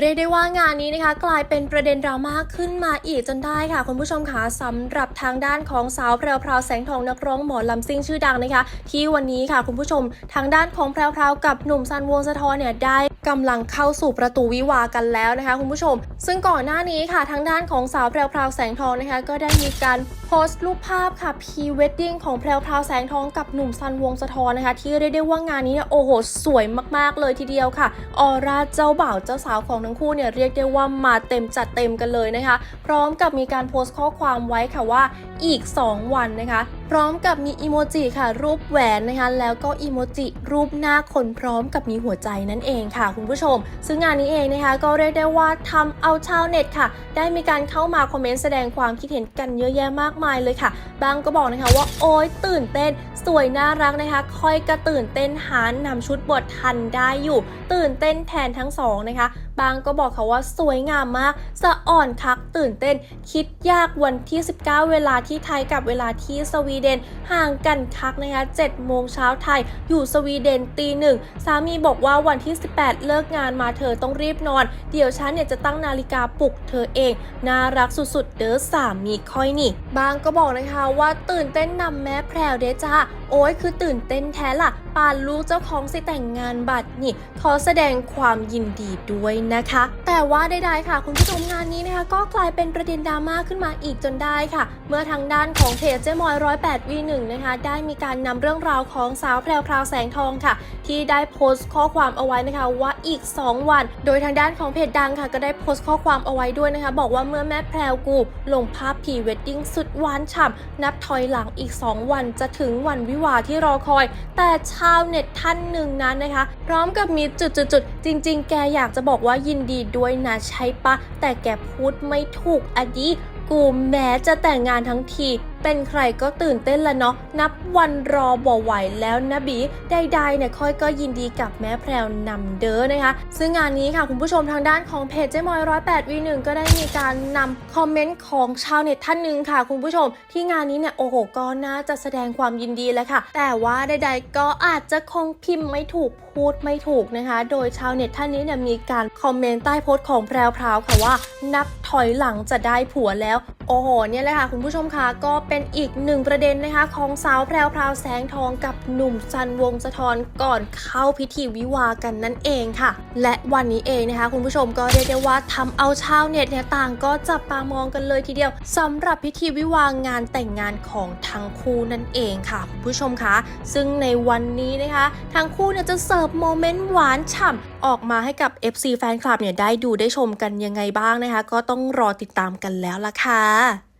เรียกได้ว่างานนี้นะคะ กลายเป็นประเด็นดราม่าขึ้นมาอีกจนได้ค่ะ คุณผู้ชมคะสำหรับทางด้านของสาวแพรวพราวแสงทองนักร้องหมอลำซิ่งชื่อดังนะคะ ที่วันนี้ค่ะคุณผู้ชมทางด้านของแพรวพราวกับหนุ่มซันวงสะทอนเนี่ยได้ กำลังเข้าสู่ประตูวิวากันแล้วนะคะคุณผู้ชม ซึ่งก่อนหน้านี้ค่ะทางด้านของสาวแพรวพราวแสงทองนะคะก็ได้มีการโพสต์รูปภาพค่ะพีเวดดิ้งของแพรวพราวแสงทองกับหนุ่มซันวงสะทอนนะคะ ที่เรียกได้ว่างานนี้เนี่ยโอ้โห สวยมากๆเลยทีเดียวค่ะออร่าเจ้าบ่าวเจ้าสาวของทั้งคู่เนี่ยเรียกได้ว่ามาเต็มจัดเต็มกันเลยนะคะ พร้อมกับมีการโพสต์ข้อความไว้ค่ะว่าอีก 2 วันนะคะพร้อมกับมีอีโมจิค่ะรูปแหวนนะคะแล้วก็อีโมจิรูปหน้าคนพร้อมกับมีหัวใจนั่นเองค่ะคุณผู้ชม ซึ่งงานนี้เองนะคะก็เรียกได้ว่าทำเอาชาวเน็ตค่ะ ได้มีการเข้ามาคอมเมนต์แสดงความคิดเห็นกันเยอะแยะมากมายเลยค่ะ บางก็บอกนะคะว่าโอ๊ยตื่นเต้น สวยน่ารักนะคะค่อยกระตื่นเต้นหานำชุดบททันได้อยู่ ตื่นเต้นแทนทั้งสองนะคะ บางก็บอกค่ะว่าสวยงามมาก สะอ่อนคักตื่นเต้น คิดยากวันที่ 19 เวลาที่ไทยกับเวลาที่สวีเดนห่างกันคักนะคะ7โมงเช้าไทย อยู่สวีเดนตีหนึ่งสามีบอกว่าวันที่ 18 เลิกงานมาเธอต้องรีบนอน เดี๋ยวฉันเนี่ยจะตั้งนาฬิกาปลุกเธอเอง น่ารักสุดๆ เด้อสามีค่อยนี่ บางก็บอกนะคะว่าตื่นเต้นนำแม่แพรวเด้จ้าโอ้ยคือตื่นเต้นแท้ล่ะปานลูกเจ้าของสิแต่งงานบัตรนี่ขอแสดงความยินดีด้วยนะคะ แต่ว่าใดๆค่ะ คุณผู้ชมงานนี้นะคะ ก็กลายเป็นประเด็นดราม่าขึ้นมาอีกจนได้ค่ะ เมื่อทางด้านของเพจเจมอย108วีหนึ่งนะคะ ได้มีการนำเรื่องราวของสาวแพรวพราวแสงทองค่ะ ที่ได้โพสต์ข้อความเอาไว้นะคะว่า อีก 2 วัน โดยทางด้านของเพจดังค่ะ ก็ได้โพสต์ข้อความเอาไว้ด้วยนะคะ บอกว่าเมื่อแม่แพรวกูลงภาพพรีเวดดิ้งสุดหวานฉ่ำนับถอยหลังอีก 2 วันจะถึงวันวิวาที่รอคอย แต่ชาวเน็ตท่านหนึ่งนั้นนะคะ พร้อมกับมีจุดๆจริง ๆ แกอยากจะบอกว่ายินดีด้วยนะใช่ปะแต่แกพูดไม่ถูกอดีกูแม้จะแต่งงานทั้งที เป็นใครก็ตื่นเต้นละเนาะนับวันรอบ่ไหวแล้วนะบีใดๆเนี่ยค่อยก็ยินดีกับแม่แพรวนำเด้อนะคะ ซึ่งงานนี้ค่ะคุณผู้ชมทางด้านของเพจเจมอย108 v 1ก็ได้มีการนำคอมเมนต์ของชาวเน็ตท่านหนึ่งค่ะ คุณผู้ชม ที่งานนี้เนี่ยโอ้โหก็น่าจะแสดงความยินดีแล้วค่ะ แต่ว่าใดๆก็อาจจะคงพิมพ์ไม่ถูก พูดไม่ถูกนะคะ โดยชาวเน็ตท่านนี้เนี่ยมีการคอมเมนต์ใต้โพสต์ของแพรวพราวค่ะว่า นับถอยหลังจะได้ผัวแล้ว โอ้โห เนี่ยแหละค่ะคุณผู้ชมคะก็เป็นอีกหนึ่งประเด็นนะคะ ของสาวแพรวพราวแสงทองกับหนุ่มซันวงสะทอนก่อนเข้าพิธีวิวากันนั่นเองค่ะ และวันนี้เองนะคะ คุณผู้ชมก็เรียกได้ว่าทำเอาชาวเน็ตเนี่ยต่างก็จับตามองกันเลยทีเดียวสำหรับพิธีวิวางานแต่งงานของทั้งคู่นั่นเองค่ะคุณผู้ชมคะซึ่งในวันนี้นะคะ ทั้งคู่เนี่ยจะเสิร์ฟโมเมนต์หวานฉ่ำออกมาให้กับ FC แฟนคลับเนี่ยได้ดูได้ชมกันยังไงบ้างนะคะ ก็ต้องรอติดตามกันแล้วล่ะค่ะ